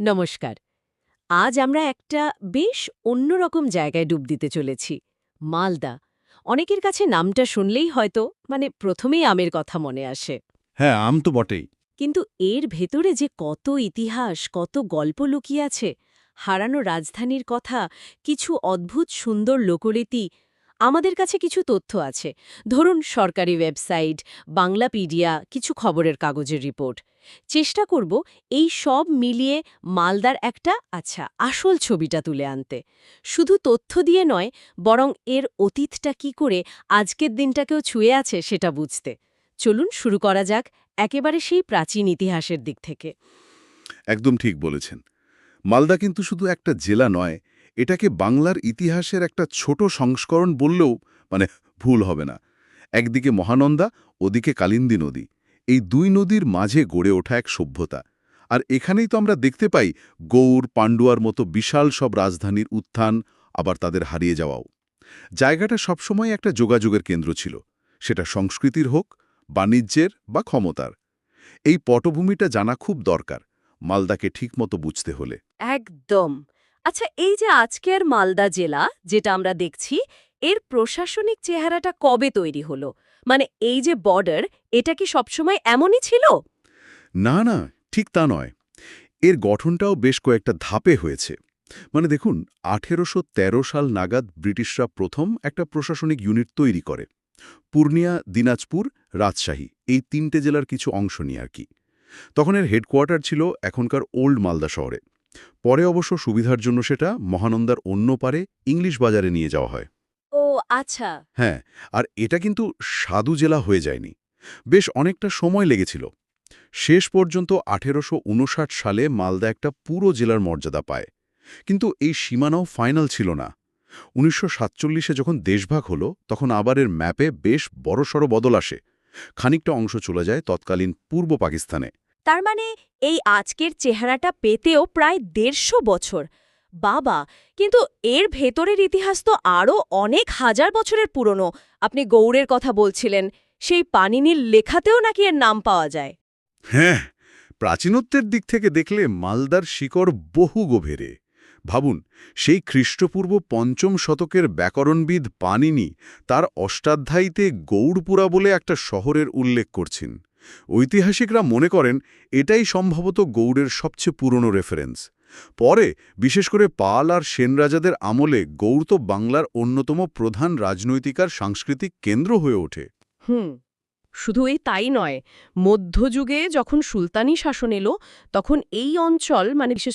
নমস্কার। আজ আমরা একটা বেশ অন্যরকম জায়গায় ডুব দিতে চলেছি মালদা। অনেকের কাছে নামটা শুনলেই হয়তো মানে প্রথমেই আমের কথা মনে আসে। হ্যাঁ আম তো বটেই। কিন্তু এর ভেতরে যে কত ইতিহাস কত গল্প লুকিয়ে আছে হারানো রাজধানীর কথা কিছু অদ্ভুত সুন্দর লোকরীতি আমাদের কাছে কিছু তথ্য আছে। ধরুন সরকারি ওয়েবসাইট বাংলাপিডিয়া কিছু খবরের কাগজের রিপোর্ট। চেষ্টা করব এই সব মিলিয়ে মালদার একটা আচ্ছা আসল ছবিটা তুলে আনতে। শুধু তথ্য দিয়ে নয়, বরং এর অতীতটা কি করে আজকের দিনটাকেও ছুঁয়ে আছে সেটা বুঝতে। চলুন শুরু করা যাক একেবারে সেই প্রাচীন ইতিহাসের দিক থেকে। একদম ঠিক বলেছেন। মালদা কিন্তু শুধু একটা জেলা নয়, এটাকে বাংলার ইতিহাসের একটা ছোট সংস্করণ বললেও মানে ভুল হবে না। একদিকে মহানন্দা, ওদিকে কালিন্দী নদী। এই দুই নদীর মাঝে গড়ে ওঠা এক সভ্যতা। আর এখানেই তো আমরা দেখতে পাই গৌড়, পাণ্ডুয়ার মতো বিশাল সব রাজধানীর উত্থান, আবার তাদের হারিয়ে যাওয়াও। জায়গাটা সবসময় একটা যোগাযোগের কেন্দ্র ছিল। সেটা সংস্কৃতির হোক, বাণিজ্যের বা ক্ষমতার। এই পটভূমিটা জানা খুব দরকার, মালদাকে ঠিকমতো বুঝতে হলে। একদম। আচ্ছা এই যে আজকের মালদা জেলা, যেটা আমরা দেখছি, এর প্রশাসনিক চেহারাটা কবে তৈরি হলো? মানে এই যে বর্ডার এটা কি সবসময় এমনই ছিল? না না, ঠিক তা নয়। এর গঠনটাও বেশ কয়েকটা ধাপে হয়েছে। মানে দেখুন, আঠেরোশো তেরো সাল নাগাদ ব্রিটিশরা প্রথম একটা প্রশাসনিক ইউনিট তৈরি করে। পূর্ণিয়া, দিনাজপুর, রাজশাহী, এই তিনটে জেলার কিছু অংশ নিয়ে আর কি। তখন এর হেডকোয়ার্টার ছিল এখনকার ওল্ড মালদা শহরে। পরে অবশ্য সুবিধার জন্য সেটা মহানন্দার অন্য পারে ইংলিশ বাজারে নিয়ে যাওয়া হয়। আচ্ছা। হ্যাঁ আর এটা কিন্তু সাধু জেলা হয়ে যায়নি। বেশ অনেকটা সময় লেগেছিল। শেষ পর্যন্ত আঠেরোশো উনষাট সালে মালদা একটা পুরো জেলার মর্যাদা পায়। কিন্তু এই সীমানাও ফাইনাল ছিল না। উনিশশো সাতচল্লিশে যখন দেশভাগ হলো তখন আবার এর ম্যাপে বেশ বড়সড় বদল আসে। খানিকটা অংশ চলে যায় তৎকালীন পূর্ব পাকিস্তানে। তার মানে এই আজকের চেহারাটা পেতেও প্রায় দেড়শো বছর। বাবা, কিন্তু এর ভেতরের ইতিহাস তো আরও অনেক হাজার বছরের পুরনো। আপনি গৌড়ের কথা বলছিলেন, সেই পানিনীর লেখাতেও নাকি এর নাম পাওয়া যায়? হ্যাঁ প্রাচীনত্বের দিক থেকে দেখলে মালদার শিকড় বহু গভীরে। ভাবুন, সেই খ্রিস্টপূর্ব পঞ্চম শতকের ব্যাকরণবিদ পানিনি তার অষ্টাধ্যায়ীতে গৌড়পুরা বলে একটা শহরের উল্লেখ করছেন। ঐতিহাসিকরা মনে করেন, এটাই সম্ভবত গৌড়ের সবচেয়ে পুরনো রেফারেন্স পরে, বিশেষ করে পাল আর সেন রাজাদের আমলে গৌড় তো বাংলার অন্যতম প্রধান রাজনৈতিক আর সাংস্কৃতিক কেন্দ্র হয়ে ওঠে। হুম, শুধু এই তাই নয়, মধ্যযুগে যখন সুলতানি শাসন এলো, তখন এই অঞ্চল মানে বিশেষ